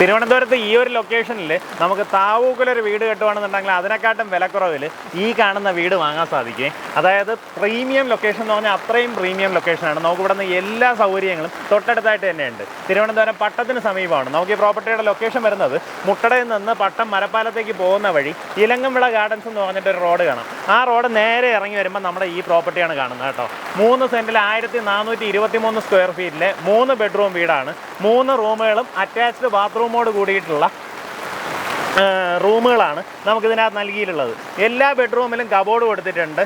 തിരുവനന്തപുരത്ത് ഈ ഒരു ലൊക്കേഷനിൽ നമുക്ക് താവൂക്കിലൊരു വീട് കെട്ടുവാണെന്നുണ്ടെങ്കിൽ അതിനെക്കാട്ടും വിലക്കുറവിൽ ഈ കാണുന്ന വീട് വാങ്ങാൻ സാധിക്കും. അതായത് പ്രീമിയം ലൊക്കേഷൻ എന്ന് പറഞ്ഞാൽ അത്രയും പ്രീമിയം ലൊക്കേഷനാണ് നമുക്ക് ഇവിടെ നിന്ന് എല്ലാ സൗകര്യങ്ങളും തൊട്ടടുത്തായിട്ട് തന്നെയുണ്ട്. തിരുവനന്തപുരം പട്ടത്തിന് സമീപമാണ്. നമുക്ക് ഈ പ്രോപ്പർട്ടിയുടെ ലൊക്കേഷൻ വരുന്നത് മുട്ടടയിൽ നിന്ന് പട്ടം മരപ്പാലത്തേക്ക് പോകുന്ന വഴി ഇലങ്ങംവിള ഗാർഡൻസ് എന്ന് പറഞ്ഞിട്ട് ഒരു റോഡ് കാണാം. ആ റോഡ് നേരെ ഇറങ്ങി വരുമ്പോൾ നമ്മുടെ ഈ പ്രോപ്പർട്ടിയാണ് കാണുന്നത് കേട്ടോ. മൂന്ന് സെന്റിൽ ആയിരത്തി നാനൂറ്റി ഇരുപത്തി മൂന്ന് സ്ക്വയർ ഫീറ്റിലെ മൂന്ന് ബെഡ്റൂം വീടാണ്. മൂന്ന് റൂമുകളും അറ്റാച്ച്ഡ് ബാത്റൂമോട് കൂടിയിട്ടുള്ള റൂമുകളാണ് നമുക്കിതിനകത്ത് നൽകിയിട്ടുള്ളത്. എല്ലാ ബെഡ്റൂമിലും കബോർഡ് കൊടുത്തിട്ടുണ്ട്.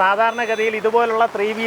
സാധാരണഗതിയിൽ ഇതുപോലുള്ള three B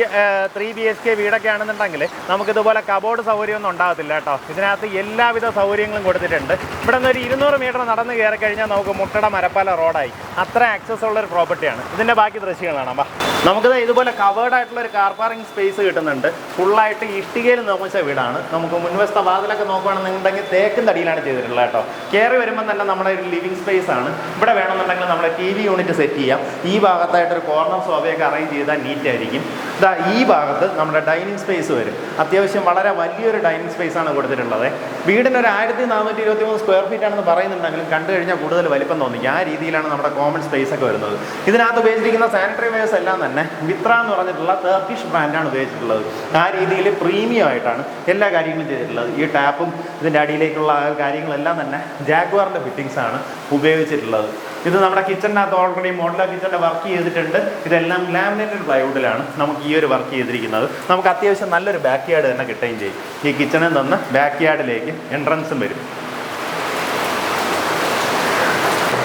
three B H K വീടൊക്കെ ആണെന്നുണ്ടെങ്കിൽ നമുക്കിതുപോലെ കബോർഡ് സൗകര്യമൊന്നും ഉണ്ടാകത്തില്ല കേട്ടോ. ഇതിനകത്ത് എല്ലാവിധ സൗകര്യങ്ങളും കൊടുത്തിട്ടുണ്ട്. ഇവിടെ നിന്ന് ഒരു ഇരുന്നൂറ് മീറ്റർ നടന്ന് കയറി കഴിഞ്ഞാൽ നമുക്ക് മുട്ടട മരപ്പാല റോഡായി. അത്ര ആക്സസ് ഉള്ള ഒരു പ്രോപ്പർട്ടിയാണ് ഇതിന്റെ ബാക്കി ദൃശ്യങ്ങളാണ് ബാ നമുക്കിത് ഇതുപോലെ കവേർഡ് ആയിട്ടുള്ള ഒരു കാർ പാർക്കിംഗ് സ്പേസ് കിട്ടുന്നുണ്ട്. ഫുള്ളായിട്ട് ഇഷ്ടികയിൽ നിർമ്മിച്ച വീടാണ്. നമുക്ക് മുൻവശത്തെ വാതിലൊക്കെ നോക്കുകയാണെന്നുണ്ടെങ്കിൽ തേക്കിന്റെ അടിയിലാണ് ചെയ്തിട്ടുള്ളത് കേട്ടോ. കയറി വരുമ്പോൾ തന്നെ നമ്മുടെ ഒരു ലിവിങ് സ്പേസ് ആണ്. ഇവിടെ വേണമെന്നുണ്ടെങ്കിൽ നമ്മുടെ ടി വി സെറ്റ് ചെയ്യാം. ഈ ഭാഗത്തായിട്ടൊരു കോർണർ സോഫയൊക്കെ അറേഞ്ച് ചെയ്താൽ നീറ്റായിരിക്കും ഇതാ ഈ ഭാഗത്ത് നമ്മുടെ ഡൈനിങ് സ്പേസ് വരും. അത്യാവശ്യം വളരെ വലിയൊരു ഡൈനിങ് സ്പേസ് ആണ് കൊടുത്തിട്ടുള്ളത്. വീടിന് ഒരു ആയിരത്തി നാനൂറ്റി ഇരുപത്തി മൂന്ന് സ്ക്വയർ ഫീറ്റ് ആണെന്ന് പറയുന്നുണ്ടെങ്കിലും കണ്ടു കഴിഞ്ഞാൽ കൂടുതൽ വലിപ്പം തോന്നിക്കും. ആ രീതിയിലാണ് നമ്മുടെ കോമൺ സ്പേസ് ഒക്കെ വരുന്നത്. ഇതിനകത്ത് ഉപയോഗിച്ചിരിക്കുന്ന സാനിറ്ററി വെയർസ് എല്ലാം തന്നെ വിത്ര എന്ന് പറഞ്ഞിട്ടുള്ള ടർക്കിഷ് ബ്രാൻഡാണ് ഉപയോഗിച്ചിട്ടുള്ളത്. ആ രീതിയിൽ പ്രീമിയം ആയിട്ടാണ് എല്ലാ കാര്യങ്ങളും ചെയ്തിട്ടുള്ളത്. ഈ ടാപ്പും ഇതിന്റെ അടിയിലേക്കുള്ള കാര്യങ്ങളെല്ലാം തന്നെ ജാഗ്വാറിന്റെ ഫിറ്റിങ്സ് ആണ് ഉപയോഗിച്ചിട്ടുള്ളത്. ഇത് നമ്മുടെ കിച്ചണിനകത്ത് ഓൾറെഡി മോഡലർ കിച്ചണിൽ വർക്ക് ചെയ്തിട്ടുണ്ട്. ഇതെല്ലാം ലാമിനേറ്റഡ് പ്ലൈവുഡിലാണ് നമുക്ക് ഈ ഒരു വർക്ക് ചെയ്തിരിക്കുന്നത്. നമുക്ക് അത്യാവശ്യം നല്ലൊരു ബാക്ക് യാർഡ് തന്നെ കിട്ടുകയും ചെയ്യും. ഈ കിച്ചണിൽ നിന്ന് ബാക്ക് യാർഡിലേക്ക് എൻട്രൻസും വരും.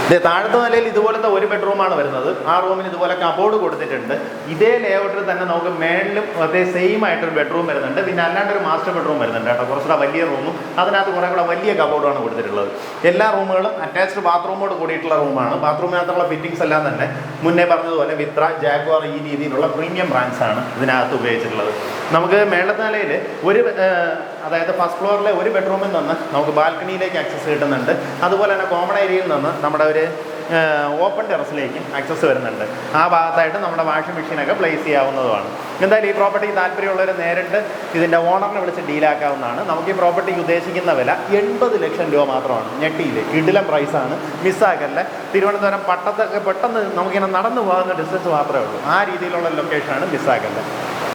ഇത് താഴത്തെ നിലയിൽ ഇതുപോലത്തെ ഒരു ബെഡ്റൂമാണ് വരുന്നത്. ആ റൂമിന് ഇതുപോലെ കബോർഡ് കൊടുത്തിട്ടുണ്ട്. ഇതേ ലേഔട്ടിൽ തന്നെ നമുക്ക് മേളിലും അതേ സെയിം ആയിട്ടൊരു ബെഡ്റൂം വരുന്നുണ്ട്. പിന്നെ അല്ലാണ്ട് ഒരു മാസ്റ്റർ ബെഡ്റൂം വരുന്നുണ്ട് കേട്ടോ. കുറച്ചുകൂടെ വലിയ റൂമും അതിനകത്ത് കുറേ കൂടെ വലിയ കബോർഡാണ് കൊടുത്തിട്ടുള്ളത്. എല്ലാ റൂമുകളും അറ്റാച്ച്ഡ് ബാത്റൂമോട് കൂടിയിട്ടുള്ള റൂമാണ് ബാത്റൂമിനകത്തുള്ള ഫിറ്റിംഗ്സ് എല്ലാം തന്നെ മുന്നേ പറഞ്ഞതുപോലെ വിത്ര ജാഗ്വാർ ഈ രീതിയിലുള്ള പ്രീമിയം ബ്രാൻഡ്സ് ആണ് ഇതിനകത്ത് ഉപയോഗിച്ചിട്ടുള്ളത്. നമുക്ക് മേളത്തെ നിലയിൽ ഒരു അതായത് ഫസ്റ്റ് ഫ്ലോറിലെ ഒരു ബെഡ്റൂമിൽ നിന്ന് നമുക്ക് ബാൽക്കണിയിലേക്ക് ആക്സസ് കിട്ടുന്നുണ്ട്. അതുപോലെ തന്നെ കോമൺ ഏരിയയിൽ നിന്ന് നമ്മുടെ ഓപ്പൺ ടെറസിലേക്ക് ആക്സസ് വരുന്നുണ്ട്. ആ ഭാഗത്തായിട്ട് നമ്മുടെ വാഷിംഗ് മെഷീനൊക്കെ പ്ലേസ് ചെയ്യാവുന്നതുമാണ്. എന്തായാലും ഈ പ്രോപ്പർട്ടി താല്പര്യമുള്ളവർ നേരിട്ട് ഇതിന്റെ ഓണറിനെ വിളിച്ച് ഡീലാക്കാവുന്നതാണ് നമുക്ക് ഈ പ്രോപ്പർട്ടിക്ക് ഉദ്ദേശിക്കുന്ന വില എൺപത് ലക്ഷം രൂപ മാത്രമാണ്. ഞെട്ടിയിൽ കിടിലം പ്രൈസാണ് മിസ്സാക്കല്ല തിരുവനന്തപുരം പട്ടത്തൊക്കെ പെട്ടെന്ന് നമുക്കിങ്ങനെ നടന്നു പോകുന്ന ഡിസ്റ്റൻസ് മാത്രമേ ഉള്ളൂ. ആ രീതിയിലുള്ള ലൊക്കേഷനാണ് മിസ്സാക്കല്ല